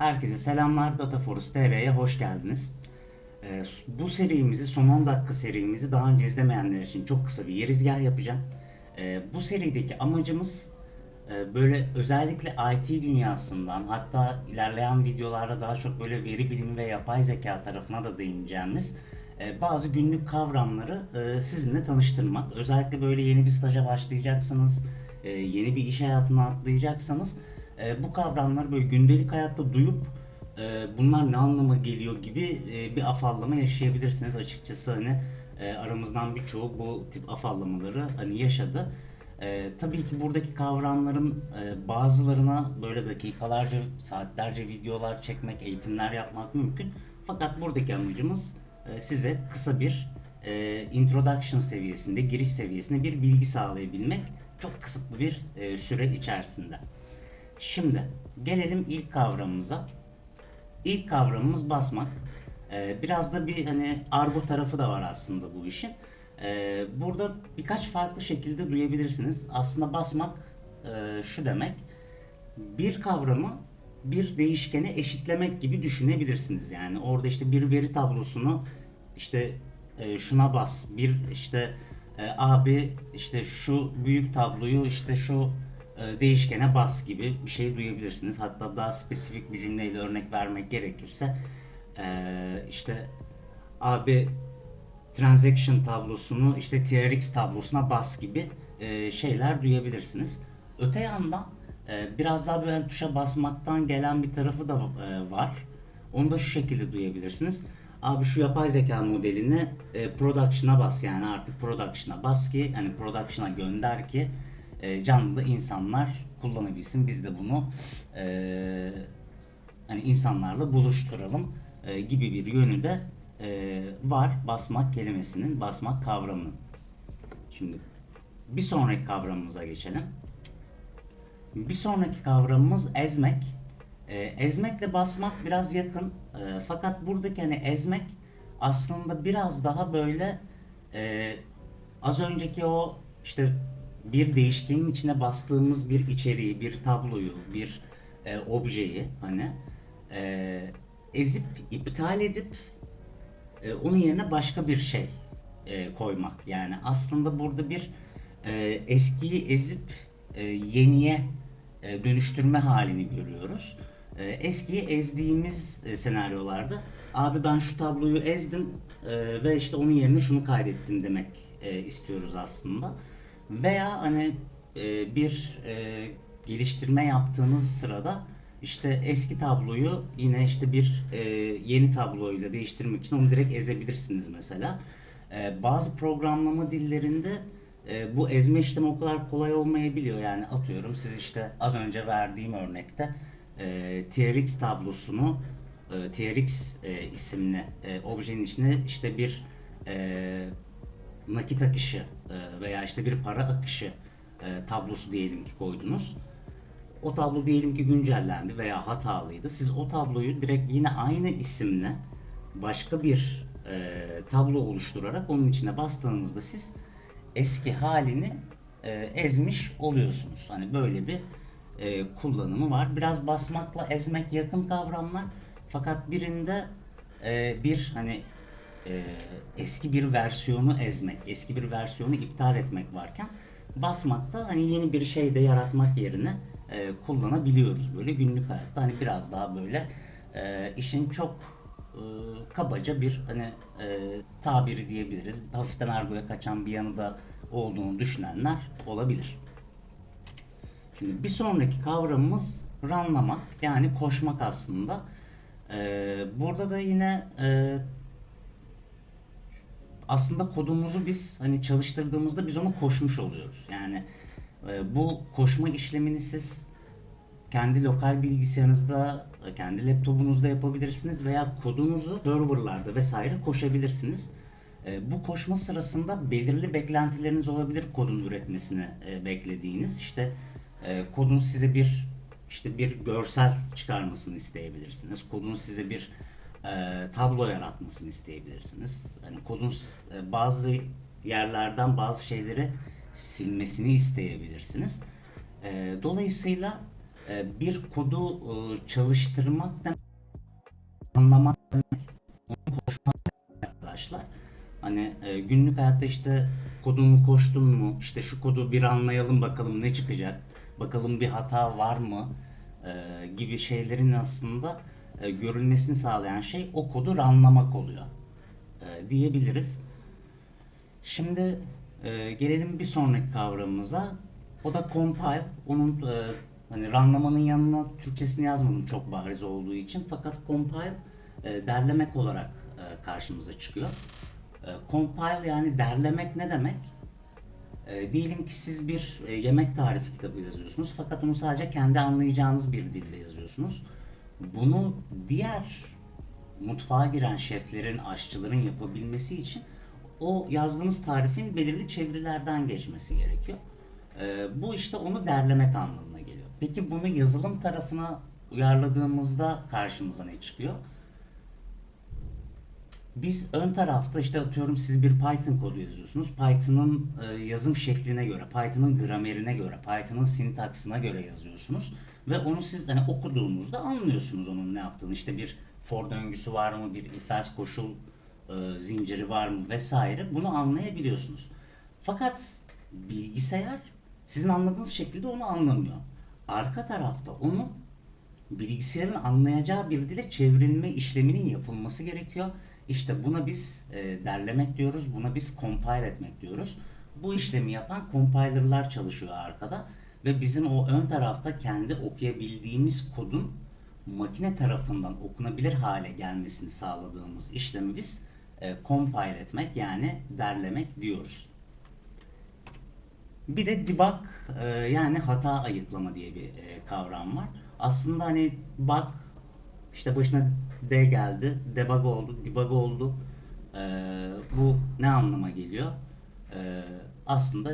Herkese selamlar. Dataforce TV'ye hoş geldiniz. Ee, bu serimizi, son 10 dakika serimizi daha önce izlemeyenler için çok kısa bir yerizgah yapacağım. Ee, bu serideki amacımız e, böyle özellikle IT dünyasından hatta ilerleyen videolarda daha çok böyle veri bilimi ve yapay zeka tarafına da değineceğimiz e, bazı günlük kavramları e, sizinle tanıştırmak. Özellikle böyle yeni bir staja başlayacaksınız, e, yeni bir iş hayatına atlayacaksanız e, bu kavramları böyle gündelik hayatta duyup e, bunlar ne anlama geliyor gibi e, bir afallama yaşayabilirsiniz. Açıkçası hani e, aramızdan birçoğu bu tip afallamaları hani yaşadı. E, tabii ki buradaki kavramların e, bazılarına böyle dakikalarca, saatlerce videolar çekmek, eğitimler yapmak mümkün. Fakat buradaki amacımız e, size kısa bir e, introduction seviyesinde, giriş seviyesinde bir bilgi sağlayabilmek çok kısıtlı bir e, süre içerisinde. Şimdi gelelim ilk kavramımıza. İlk kavramımız basmak. Ee, biraz da bir hani argo tarafı da var aslında bu işin. Ee, burada birkaç farklı şekilde duyabilirsiniz. Aslında basmak e, şu demek. Bir kavramı bir değişkene eşitlemek gibi düşünebilirsiniz. Yani orada işte bir veri tablosunu işte e, şuna bas, bir işte e, abi işte şu büyük tabloyu işte şu değişkene bas gibi bir şey duyabilirsiniz. Hatta daha spesifik bir cümleyle örnek vermek gerekirse e, işte abi transaction tablosunu işte TRX tablosuna bas gibi e, şeyler duyabilirsiniz. Öte yandan e, biraz daha böyle tuşa basmaktan gelen bir tarafı da e, var. Onu da şu şekilde duyabilirsiniz. Abi şu yapay zeka modelini e, production'a bas yani artık production'a bas ki hani production'a gönder ki e, canlı insanlar kullanabilsin. Biz de bunu e, hani insanlarla buluşturalım e, gibi bir yönü de e, var basmak kelimesinin, basmak kavramının. Şimdi bir sonraki kavramımıza geçelim. Bir sonraki kavramımız ezmek. E, ezmekle basmak biraz yakın. E, fakat buradaki hani ezmek aslında biraz daha böyle e, az önceki o işte bir değişkenin içine bastığımız bir içeriği, bir tabloyu, bir e, objeyi hani e, ezip iptal edip e, onun yerine başka bir şey e, koymak. Yani aslında burada bir e, eskiyi ezip e, yeniye e, dönüştürme halini görüyoruz. E, eskiyi ezdiğimiz e, senaryolarda abi ben şu tabloyu ezdim e, ve işte onun yerine şunu kaydettim demek e, istiyoruz aslında. Veya hani e, bir e, geliştirme yaptığınız sırada işte eski tabloyu yine işte bir e, yeni tabloyla değiştirmek için onu direkt ezebilirsiniz mesela. E, bazı programlama dillerinde e, bu ezme işlemi o kadar kolay olmayabiliyor. Yani atıyorum siz işte az önce verdiğim örnekte e, TRX tablosunu e, TRX e, isimli e, objenin içine işte bir e, nakit akışı veya işte bir para akışı e, tablosu diyelim ki koydunuz. O tablo diyelim ki güncellendi veya hatalıydı. Siz o tabloyu direkt yine aynı isimle başka bir e, tablo oluşturarak onun içine bastığınızda siz eski halini e, ezmiş oluyorsunuz. Hani böyle bir e, kullanımı var. Biraz basmakla ezmek yakın kavramlar. Fakat birinde e, bir hani e, eski bir versiyonu ezmek, eski bir versiyonu iptal etmek varken basmakta hani yeni bir şey de yaratmak yerine e, kullanabiliyoruz böyle günlük hayatta hani biraz daha böyle e, işin çok e, kabaca bir hani e, tabiri diyebiliriz. Hafiften argoya kaçan bir yanı da olduğunu düşünenler olabilir. Şimdi bir sonraki kavramımız runlamak yani koşmak aslında. Ee, burada da yine e, aslında kodumuzu biz hani çalıştırdığımızda biz onu koşmuş oluyoruz. Yani e, bu koşma işlemini siz kendi lokal bilgisayarınızda, e, kendi laptopunuzda yapabilirsiniz veya kodunuzu serverlarda vesaire koşabilirsiniz. E, bu koşma sırasında belirli beklentileriniz olabilir kodun üretmesini e, beklediğiniz. İşte e, kodun size bir işte bir görsel çıkarmasını isteyebilirsiniz. Kodun size bir e, tablo yaratmasını isteyebilirsiniz. Hani kodun e, bazı yerlerden bazı şeyleri silmesini isteyebilirsiniz. E, dolayısıyla e, bir kodu e, çalıştırmak demek, anlamak demek, onu koşmak demek arkadaşlar. Hani e, günlük hayatta işte kodunu koştun mu, işte şu kodu bir anlayalım bakalım ne çıkacak, bakalım bir hata var mı e, gibi şeylerin aslında e, görülmesini sağlayan şey o kodu anlamak oluyor e, diyebiliriz. Şimdi e, gelelim bir sonraki kavramımıza. O da compile. Onun e, hani ranlamanın yanına Türkçesini yazmadım çok bariz olduğu için. Fakat compile e, derlemek olarak e, karşımıza çıkıyor. E, compile yani derlemek ne demek? E, diyelim ki siz bir e, yemek tarifi kitabı yazıyorsunuz fakat onu sadece kendi anlayacağınız bir dilde yazıyorsunuz. Bunu diğer mutfağa giren şeflerin, aşçıların yapabilmesi için o yazdığınız tarifin belirli çevirilerden geçmesi gerekiyor. E, bu işte onu derlemek anlamına geliyor. Peki bunu yazılım tarafına uyarladığımızda karşımıza ne çıkıyor? Biz ön tarafta işte atıyorum siz bir Python kodu yazıyorsunuz. Python'ın e, yazım şekline göre, Python'ın gramerine göre, Python'ın sintaksına göre yazıyorsunuz. Ve onu siz hani okuduğunuzda anlıyorsunuz onun ne yaptığını. İşte bir for döngüsü var mı, bir if else koşul e, zinciri var mı vesaire. Bunu anlayabiliyorsunuz. Fakat bilgisayar sizin anladığınız şekilde onu anlamıyor. Arka tarafta onu bilgisayarın anlayacağı bir dile çevrilme işleminin yapılması gerekiyor. İşte buna biz e, derlemek diyoruz, buna biz compile etmek diyoruz. Bu işlemi yapan compiler'lar çalışıyor arkada ve bizim o ön tarafta kendi okuyabildiğimiz kodun makine tarafından okunabilir hale gelmesini sağladığımız işlemi biz e, compile etmek yani derlemek diyoruz. Bir de debug e, yani hata ayıklama diye bir e, kavram var. Aslında hani bug işte başına D geldi, debug oldu, debug oldu. E, bu ne anlama geliyor? E, aslında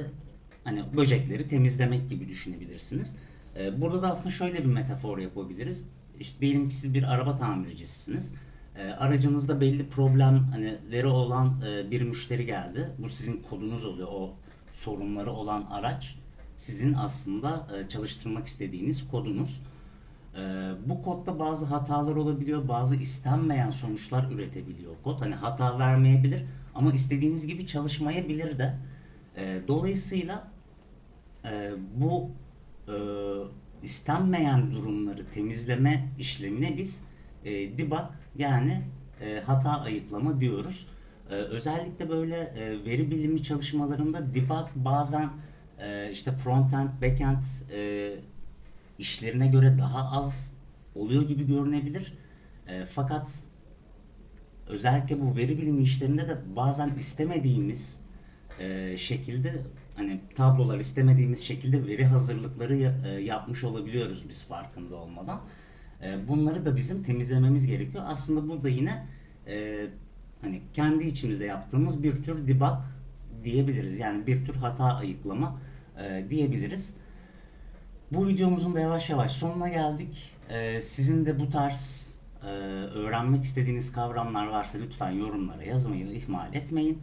hani böcekleri temizlemek gibi düşünebilirsiniz. E, burada da aslında şöyle bir metafor yapabiliriz. İşte diyelim ki siz bir araba tamircisiniz. E, aracınızda belli problemleri olan e, bir müşteri geldi. Bu sizin kodunuz oluyor. O sorunları olan araç sizin aslında e, çalıştırmak istediğiniz kodunuz. E, bu kodda bazı hatalar olabiliyor, bazı istenmeyen sonuçlar üretebiliyor kod. Hani hata vermeyebilir ama istediğiniz gibi çalışmayabilir de. Dolayısıyla e, bu e, istenmeyen durumları temizleme işlemine biz e, debug yani e, hata ayıklama diyoruz. E, özellikle böyle e, veri bilimi çalışmalarında debug bazen e, işte frontend, backend e, işlerine göre daha az oluyor gibi görünebilir. E, fakat özellikle bu veri bilimi işlerinde de bazen istemediğimiz e, şekilde hani tablolar istemediğimiz şekilde veri hazırlıkları e, yapmış olabiliyoruz biz farkında olmadan. E, bunları da bizim temizlememiz gerekiyor. Aslında burada yine e, hani kendi içimizde yaptığımız bir tür debug diyebiliriz. Yani bir tür hata ayıklama diyebiliriz. Bu videomuzun da yavaş yavaş sonuna geldik. Sizin de bu tarz öğrenmek istediğiniz kavramlar varsa lütfen yorumlara yazmayı ihmal etmeyin.